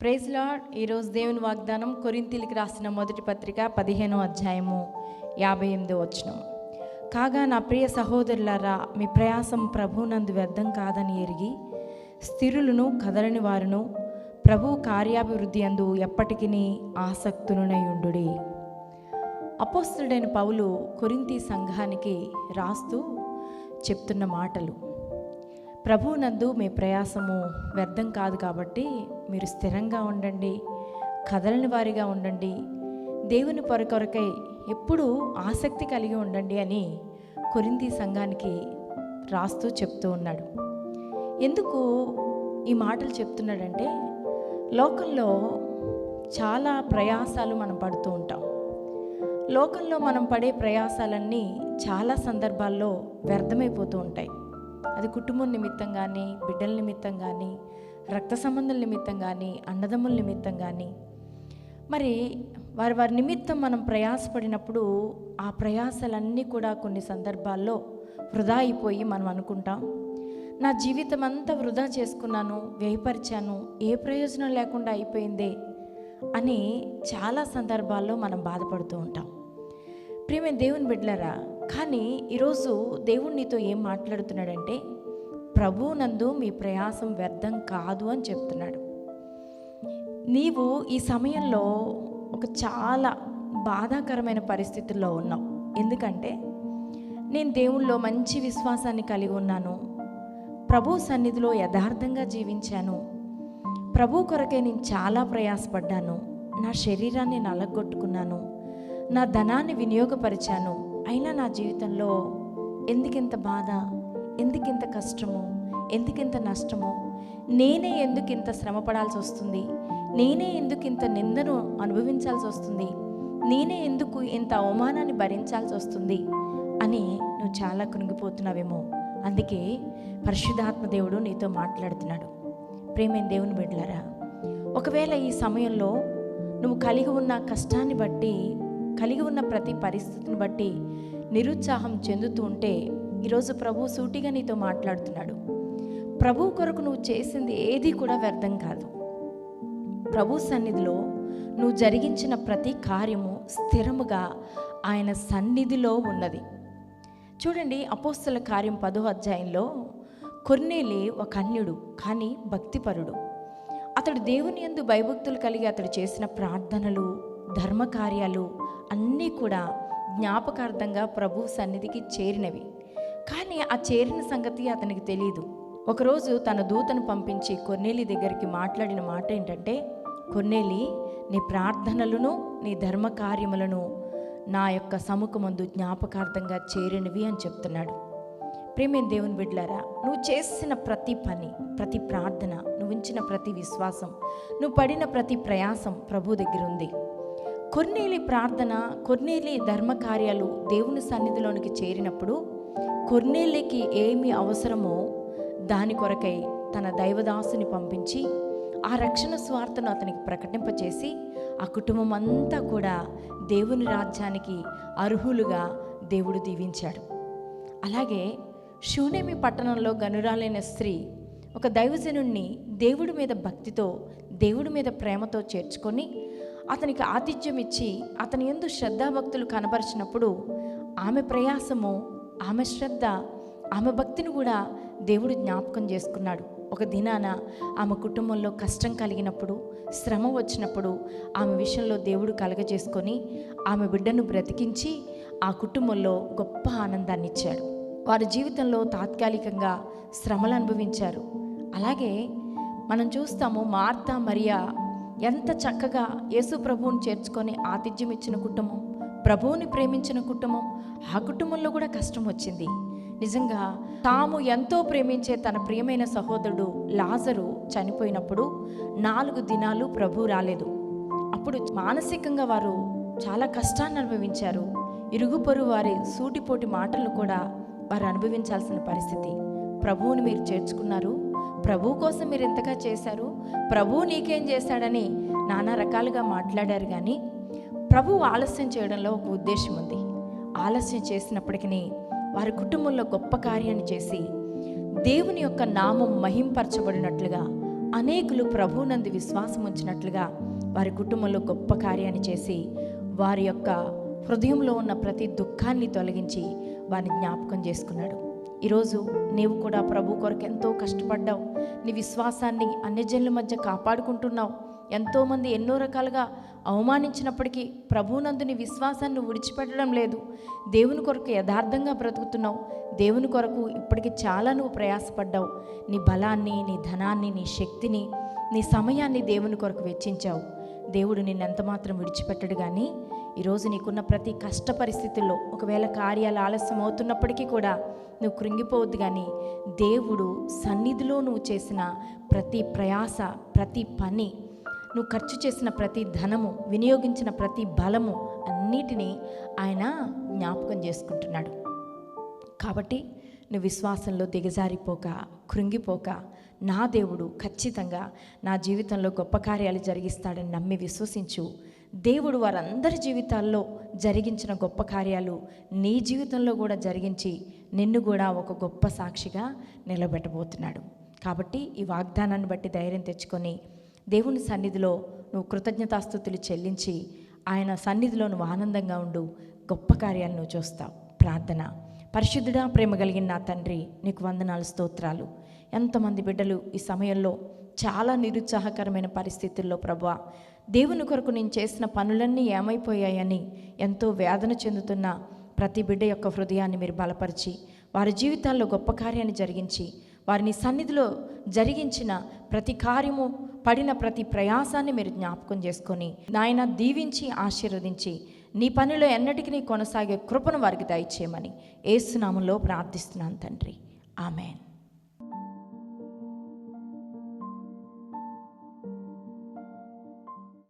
Praise lord ఈరోజు దేవుని వాగ్దానం కొరింతిలికి రాసిన మొదటి పత్రిక పదిహేనో అధ్యాయము యాభై ఎనిమిదో వచనం. కాగా నా ప్రియ సహోదరులారా మీ ప్రయాసం ప్రభునందు వ్యర్థం కాదని ఎరిగి స్థిరులను కదలని వారును ప్రభు కార్యాభివృద్ధి అందు ఎప్పటికీ ఆసక్తులనై అపోస్తుడైన పౌలు కొరింతి సంఘానికి రాస్తూ చెప్తున్న మాటలు. ప్రభువునందు మీ ప్రయాసము వ్యర్థం కాదు కాబట్టి మీరు స్థిరంగా ఉండండి కదలని వారిగా ఉండండి. దేవుని కొరకై ఎప్పుడూ ఆసక్తి కలిగి ఉండండి అని కొరింది సంఘానికి రాస్తూ చెప్తూ ఉన్నాడు. ఎందుకు ఈ మాటలు చెప్తున్నాడంటే లోకంలో చాలా ప్రయాసాలు మనం పడుతూ ఉంటాం. లోకంలో మనం పడే ప్రయాసాలన్నీ చాలా సందర్భాల్లో వ్యర్థమైపోతూ ఉంటాయి. అది కుటుంబం నిమిత్తం కానీ బిడ్డల నిమిత్తం కానీ రక్త సంబంధం నిమిత్తం కానీ అన్నదమ్ముల నిమిత్తం కానీ మరి వారి వారి నిమిత్తం మనం ప్రయాసపడినప్పుడు ఆ ప్రయాసాలన్నీ కూడా కొన్ని సందర్భాల్లో వృధా అయిపోయి మనం అనుకుంటాం. నా జీవితం అంతా వృధా చేసుకున్నాను వ్యయపరిచాను ఏ ప్రయోజనం లేకుండా అయిపోయిందే అని చాలా సందర్భాల్లో మనం బాధపడుతూ ఉంటాం. ప్రియమే దేవుని బిడ్డలరా కానీ ఈరోజు దేవుడు నీతో ఏం మాట్లాడుతున్నాడంటే ప్రభు నందు మీ ప్రయాసం వ్యర్థం కాదు అని చెప్తున్నాడు. నీవు ఈ సమయంలో ఒక చాలా బాధాకరమైన పరిస్థితుల్లో ఉన్నావు. ఎందుకంటే నేను దేవుళ్ళో మంచి విశ్వాసాన్ని కలిగి ఉన్నాను. ప్రభు సన్నిధిలో యథార్థంగా జీవించాను. ప్రభు కొరకే నేను చాలా ప్రయాసపడ్డాను. నా శరీరాన్ని నలగొట్టుకున్నాను. నా ధనాన్ని వినియోగపరిచాను. అయినా నా జీవితంలో ఎందుకింత బాధ? ఎందుకింత కష్టము? ఎందుకింత నష్టము? నేనే ఎందుకు ఇంత శ్రమ పడాల్సి వస్తుంది? నేనే ఎందుకు ఇంత నిందను అనుభవించాల్సి వస్తుంది? నేనే ఎందుకు ఇంత అవమానాన్ని భరించాల్సి వస్తుంది? అని నువ్వు చాలా కృంగిపోతున్నావేమో. అందుకే పరిశుద్ధాత్మ దేవుడు నీతో మాట్లాడుతున్నాడు. ప్రేమైన దేవుని బిడ్డలరా ఒకవేళ ఈ సమయంలో నువ్వు కలిగి ఉన్న కష్టాన్ని బట్టి కలిగి ఉన్న ప్రతి పరిస్థితిని బట్టి నిరుత్సాహం చెందుతూ ఉంటే ఈరోజు ప్రభు సూటిగా నీతో మాట్లాడుతున్నాడు. ప్రభు కొరకు నువ్వు చేసింది ఏది కూడా వ్యర్థం కాదు. ప్రభు సన్నిధిలో నువ్వు జరిగించిన ప్రతి కార్యము స్థిరముగా ఆయన సన్నిధిలో ఉన్నది. చూడండి అపోస్తుల కార్యం పదో అధ్యాయంలో కొన్నేలే ఒక అన్యుడు కానీ భక్తిపరుడు. అతడు దేవుని యందు భయభక్తులు కలిగి అతడు చేసిన ప్రార్థనలు ధర్మకార్యాలు అన్నీ కూడా జ్ఞాపకార్థంగా ప్రభు సన్నిధికి చేరినవి. కానీ ఆ చేరిన సంగతి అతనికి తెలియదు ఒకరోజు తన దూతను పంపించి కొన్నేలి దగ్గరికి మాట్లాడిన మాట ఏంటంటే కొన్నేలి నీ ప్రార్థనలను నీ ధర్మ కార్యములను నా యొక్క సముఖమందు జ్ఞాపకార్థంగా చేరినవి అని చెప్తున్నాడు. ప్రేమేం దేవుని బిడ్లారా నువ్వు చేసిన ప్రతి పని ప్రతి ప్రార్థన నువ్వు ఉంచిన ప్రతి విశ్వాసం నువ్వు పడిన ప్రతి ప్రయాసం ప్రభు దగ్గర ఉంది. కొన్నేలి ప్రార్థన కొన్నేలి ధర్మ కార్యాలు దేవుని సన్నిధిలోనికి చేరినప్పుడు కొన్నేలికి ఏమి అవసరమో దాని కొరకై తన దైవదాసుని పంపించి ఆ రక్షణ స్వార్థను అతనికి ప్రకటింపచేసి ఆ కుటుంబం అంతా కూడా దేవుని రాజ్యానికి అర్హులుగా దేవుడు దీవించాడు. అలాగే షూనేమి పట్టణంలో గనురాలైన స్త్రీ ఒక దైవజనుణ్ణి దేవుడి మీద భక్తితో దేవుడి మీద ప్రేమతో చేర్చుకొని అతనికి ఆతిథ్యం ఇచ్చి అతని ఎందు శ్రద్ధాభక్తులు కనబరిచినప్పుడు ఆమె ప్రయాసము ఆమె శ్రద్ధ ఆమె భక్తిని కూడా దేవుడు జ్ఞాపకం చేసుకున్నాడు. ఒక దినాన ఆమె కుటుంబంలో కష్టం కలిగినప్పుడు శ్రమ వచ్చినప్పుడు ఆమె విషయంలో దేవుడు కలగజేసుకొని ఆమె బిడ్డను బ్రతికించి ఆ కుటుంబంలో గొప్ప ఆనందాన్ని ఇచ్చాడు. వారి జీవితంలో తాత్కాలికంగా శ్రమలు అనుభవించారు. అలాగే మనం చూస్తాము మార్తా మరియా ఎంత చక్కగా యేసు ప్రభువుని చేర్చుకొని ఆతిథ్యం ఇచ్చిన కుటుంబం. ప్రభువుని ప్రేమించిన కుటుంబం ఆ కుటుంబంలో కూడా కష్టం వచ్చింది. నిజంగా తాము ఎంతో ప్రేమించే తన ప్రియమైన సహోదరుడు లాజరు చనిపోయినప్పుడు నాలుగు దినాలు ప్రభు రాలేదు. అప్పుడు మానసికంగా వారు చాలా కష్టాన్ని అనుభవించారు. ఇరుగు పొరుగు వారి సూటిపోటి మాటలు కూడా వారు అనుభవించాల్సిన పరిస్థితి. ప్రభువుని మీరు చేర్చుకున్నారు. ప్రభు కోసం మీరు ఎంతగా చేశారు? ప్రభు నీకేం చేశాడని నానా రకాలుగా మాట్లాడారు కానీ ప్రభు ఆలస్యం చేయడంలో ఒక ఉద్దేశం ఉంది. ఆలస్యం చేసినప్పటికీ వారి కుటుంబంలో గొప్ప కార్యాన్ని చేసి దేవుని యొక్క నామం మహింపరచబడినట్లుగా అనేకులు ప్రభువునందు విశ్వాసం ఉంచినట్లుగా వారి కుటుంబంలో గొప్ప కార్యాన్ని చేసి వారి యొక్క హృదయంలో ఉన్న ప్రతి దుఃఖాన్ని తొలగించి వారిని జ్ఞాపకం చేసుకున్నాడు. ఈరోజు నీవు కూడా ప్రభు కొరకు ఎంతో కష్టపడ్డావు. నీ విశ్వాసాన్ని అన్యజనుల మధ్య కాపాడుకుంటున్నావు. ఎంతోమంది ఎన్నో రకాలుగా అవమానించినప్పటికీ ప్రభునందుని విశ్వాసాన్ని విడిచిపెట్టడం లేదు. దేవుని కొరకు యథార్థంగా బ్రతుకుతున్నావు. దేవుని కొరకు ఇప్పటికి చాలా నువ్వు ప్రయాసపడ్డావు. నీ బలాన్ని నీ ధనాన్ని నీ శక్తిని నీ సమయాన్ని దేవుని కొరకు వెచ్చించావు. దేవుడు నిన్నెంత మాత్రం విడిచిపెట్టడు కానీ ఈరోజు నీకున్న ప్రతి కష్ట పరిస్థితుల్లో ఒకవేళ కార్యాలు ఆలస్యం అవుతున్నప్పటికీ కూడా నువ్వు కృంగిపోవద్దు కానీ దేవుడు సన్నిధిలో నువ్వు చేసిన ప్రతి ప్రయాస ప్రతి పని నువ్వు ఖర్చు చేసిన ప్రతి ధనము వినియోగించిన ప్రతి బలము అన్నిటినీ ఆయన జ్ఞాపకం చేసుకుంటున్నాడు. కాబట్టి నువ్వు విశ్వాసంలో దిగజారిపోక కృంగిపోక నా దేవుడు ఖచ్చితంగా నా జీవితంలో గొప్ప కార్యాలు జరిగిస్తాడని నమ్మి విశ్వసించు. దేవుడు వారందరి జీవితాల్లో జరిగించిన గొప్ప కార్యాలు నీ జీవితంలో కూడా జరిగించి నిన్ను కూడా ఒక గొప్ప సాక్షిగా నిలబెట్టబోతున్నాడు. కాబట్టి ఈ వాగ్దానాన్ని బట్టి ధైర్యం తెచ్చుకొని దేవుని సన్నిధిలో నువ్వు కృతజ్ఞతాస్థుతులు చెల్లించి ఆయన సన్నిధిలో నువ్వు ఆనందంగా ఉండు గొప్ప కార్యాలు నువ్వు చూస్తావు. ప్రార్థన. పరిశుద్ధుడా ప్రేమ కలిగిన నా తండ్రి నీకు వందనాలు స్తోత్రాలు. ఎంతమంది బిడ్డలు ఈ సమయంలో చాలా నిరుత్సాహకరమైన పరిస్థితుల్లో ప్రభా దేవుని కొరకు నేను చేసిన పనులన్నీ ఏమైపోయాయని ఎంతో వేదన చెందుతున్న ప్రతి బిడ్డ యొక్క హృదయాన్ని మీరు బలపరిచి వారి జీవితాల్లో గొప్ప కార్యాన్ని జరిగించి వారిని సన్నిధిలో జరిగించిన ప్రతి కార్యము పడిన ప్రతి ప్రయాసాన్ని మీరు జ్ఞాపకం చేసుకొని నాయన దీవించి ఆశీర్వదించి నీ పనిలో ఎన్నటికీ నీ కొనసాగే కృపను వారికి దయచేయమని ఏసునామంలో ప్రార్థిస్తున్నాను తండ్రి. ఆమెన్.